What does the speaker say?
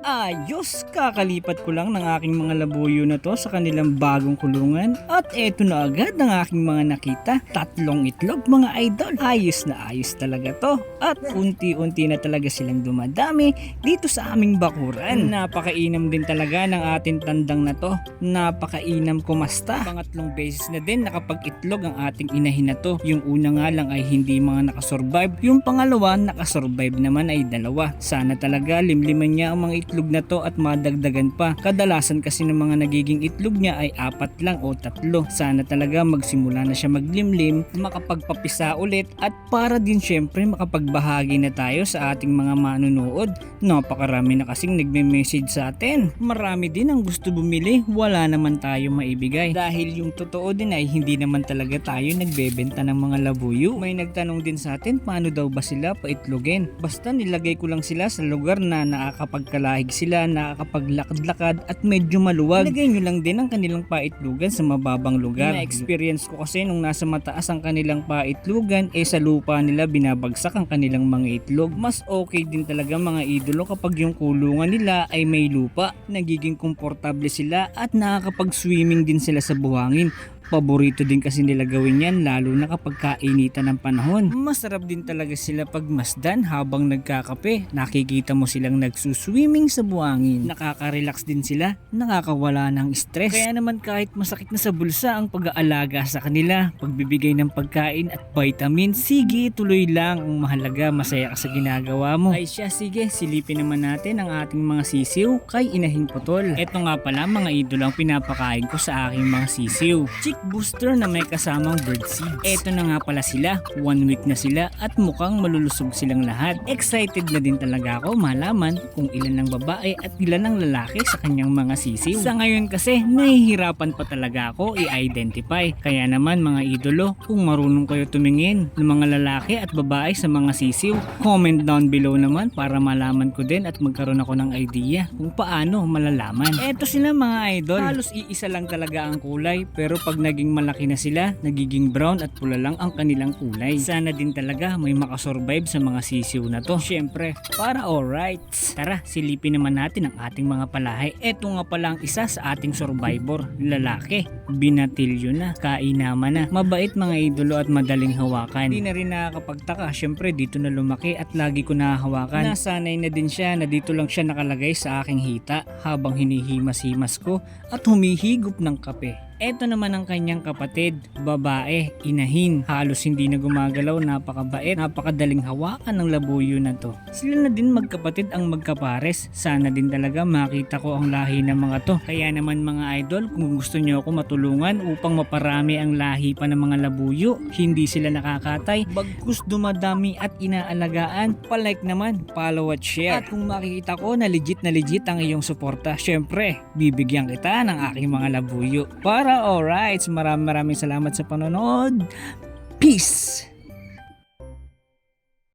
Ayos! Kakalipat ko lang ng aking mga labuyo na to sa kanilang bagong kulungan at eto na agad ang aking mga nakita. Tatlong itlog mga idol. Ayos na ayos talaga to. At unti-unti na talaga silang dumadami dito sa aming bakuran. Napakainam din talaga ng ating tandang na to. Napakainam kumasta. Pangatlong beses na din nakapag-itlog ang ating inahin na to. Yung una nga lang ay hindi mga nakasurvive. Yung pangalawa nakasurvive naman ay dalawa. Sana talaga limliman niya ang mga itlog na to at madagdagan pa. Kadalasan kasi ng mga nagiging itlog niya ay apat lang o tatlo. Sana talaga magsimula na siya maglimlim, makapagpapisa ulit at para din syempre makapagbahagi na tayo sa ating mga manunood. Napakarami na kasing nagme-message sa atin. Marami din ang gusto bumili, wala naman tayo maibigay. Dahil yung totoo din ay hindi naman talaga tayo nagbebenta ng mga labuyo. May nagtanong din sa atin paano daw ba sila paitlogin. Basta nilagay ko lang sila sa lugar na nakakapagkalahig sila, nakakapaglakad-lakad at medyo maluwag. Ilagay nyo lang din ang kanilang paitlugan sa mababang lugar. Na-experience ko kasi nung nasa mataas ang kanilang paitlugan, eh sa lupa nila binabagsak ang kanilang mga itlog. Mas okay din talaga mga idolo kapag yung kulungan nila ay may lupa. Nagiging komportable sila at nakakapag-swimming din sila sa buhangin. Paborito din kasi nila gawin yan lalo na kapag kainitan ng panahon. Masarap din talaga sila pag masdan habang nagkakape. Nakikita mo silang nagsuswimming sa buhangin. Nakaka-relax din sila, nakakawala ng stress. Kaya naman kahit masakit na sa bulsa ang pag-aalaga sa kanila, pagbibigay ng pagkain at vitamin, sige tuloy lang ang mahalaga masaya ka sa ginagawa mo. Ay siya sige, silipin naman natin ang ating mga sisiw kay Inahing Putol. Ito nga pala mga idol ang pinapakain ko sa aking mga sisiw. Chick booster na may kasamang bird seeds. Ito na nga pala sila, one week na sila at mukhang malulusog silang lahat. Excited na din talaga ako malaman kung ilan ng babae at ilan ng lalaki sa kanyang mga sisiw. Sa ngayon kasi, nahihirapan pa talaga ako i-identify. Kaya naman mga idolo, kung marunong kayo tumingin ng mga lalaki at babae sa mga sisiw, comment down below naman para malaman ko din at magkaroon ako ng idea kung paano malalaman. Eto sila mga idol. Halos iisa lang talaga ang kulay pero pag naging malaki na sila, nagiging brown at pula lang ang kanilang kulay. Sana din talaga may makasurvive sa mga sisiw na to. Syempre, para alright. Tara, silipin naman natin ang ating mga palahay. Eto nga pala ang isa sa ating survivor, lalaki. Binatilyo na, kainaman na. Mabait mga idolo at madaling hawakan. Hindi na rin nakakapagtaka, syempre dito na lumaki at lagi ko nahahawakan. Nasanay na din siya na dito lang siya nakalagay sa aking hita habang hinihimas-himas ko at humihigop ng kape. Ito naman ang kanyang kapatid, babae, inahin. Halos hindi na gumagalaw, napakabait, napakadaling hawakan ng labuyo na to. Sila na din magkapatid ang magkapares. Sana din talaga makita ko ang lahi ng mga to. Kaya naman mga idol, kung gusto nyo ako matulungan upang maparami ang lahi pa ng mga labuyo, hindi sila nakakatay, bagkus dumadami at inaalagaan, palike naman, follow at share. At kung makikita ko na legit na legit ang iyong suporta, syempre, bibigyan kita ng aking mga labuyo. Para alright, maraming maraming salamat sa panonood. Peace!